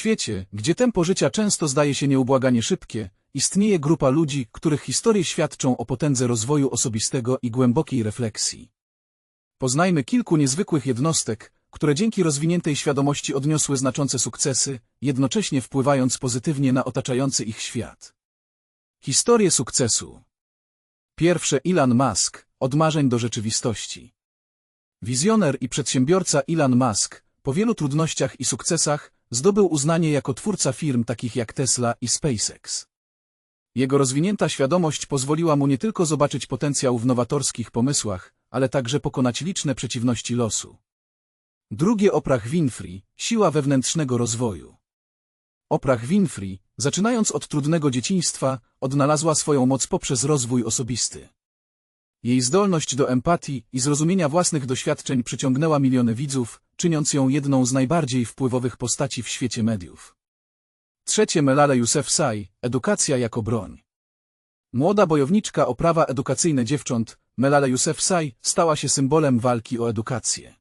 świecie, gdzie tempo życia często zdaje się nieubłaganie szybkie, istnieje grupa ludzi, których historie świadczą o potędze rozwoju osobistego i głębokiej refleksji. Poznajmy kilku niezwykłych jednostek, które dzięki rozwiniętej świadomości odniosły znaczące sukcesy, jednocześnie wpływając pozytywnie na otaczający ich świat. Historie sukcesu Pierwsze Elon Musk, od marzeń do rzeczywistości. Wizjoner i przedsiębiorca Elon Musk, po wielu trudnościach i sukcesach, zdobył uznanie jako twórca firm takich jak Tesla i SpaceX. Jego rozwinięta świadomość pozwoliła mu nie tylko zobaczyć potencjał w nowatorskich pomysłach, ale także pokonać liczne przeciwności losu. Drugie Oprah Winfrey, siła wewnętrznego rozwoju. Oprah Winfrey, zaczynając od trudnego dzieciństwa, odnalazła swoją moc poprzez rozwój osobisty. Jej zdolność do empatii i zrozumienia własnych doświadczeń przyciągnęła miliony widzów, czyniąc ją jedną z najbardziej wpływowych postaci w świecie mediów. Trzecie Melale Yousafzai, edukacja jako broń. Młoda bojowniczka o prawa edukacyjne dziewcząt, Melale Yousafzai, stała się symbolem walki o edukację.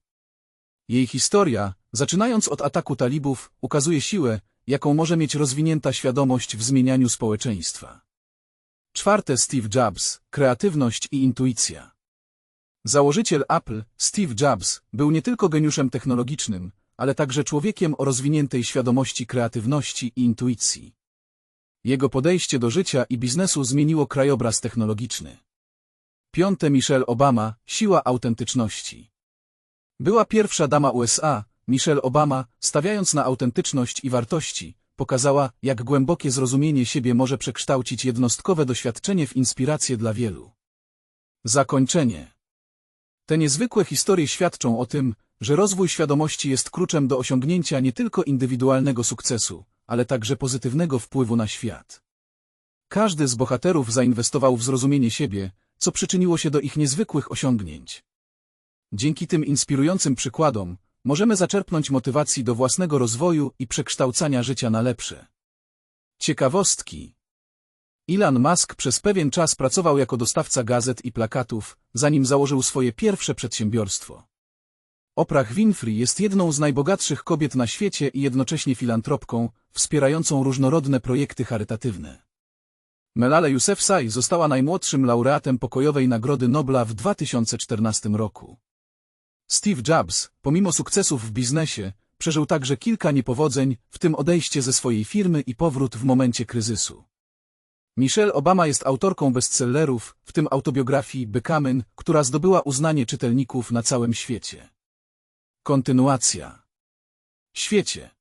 Jej historia, zaczynając od ataku talibów, ukazuje siłę, jaką może mieć rozwinięta świadomość w zmienianiu społeczeństwa. Czwarte Steve Jobs, kreatywność i intuicja. Założyciel Apple, Steve Jobs, był nie tylko geniuszem technologicznym, ale także człowiekiem o rozwiniętej świadomości kreatywności i intuicji. Jego podejście do życia i biznesu zmieniło krajobraz technologiczny. Piąte Michelle Obama, siła autentyczności. Była pierwsza dama USA, Michelle Obama, stawiając na autentyczność i wartości, pokazała, jak głębokie zrozumienie siebie może przekształcić jednostkowe doświadczenie w inspirację dla wielu. Zakończenie Te niezwykłe historie świadczą o tym, że rozwój świadomości jest kluczem do osiągnięcia nie tylko indywidualnego sukcesu, ale także pozytywnego wpływu na świat. Każdy z bohaterów zainwestował w zrozumienie siebie, co przyczyniło się do ich niezwykłych osiągnięć. Dzięki tym inspirującym przykładom, możemy zaczerpnąć motywacji do własnego rozwoju i przekształcania życia na lepsze. Ciekawostki Elon Musk przez pewien czas pracował jako dostawca gazet i plakatów, zanim założył swoje pierwsze przedsiębiorstwo. Oprah Winfrey jest jedną z najbogatszych kobiet na świecie i jednocześnie filantropką, wspierającą różnorodne projekty charytatywne. Melale Yousafzai została najmłodszym laureatem pokojowej Nagrody Nobla w 2014 roku. Steve Jobs, pomimo sukcesów w biznesie, przeżył także kilka niepowodzeń, w tym odejście ze swojej firmy i powrót w momencie kryzysu. Michelle Obama jest autorką bestsellerów, w tym autobiografii Becoming, która zdobyła uznanie czytelników na całym świecie. Kontynuacja. Świecie.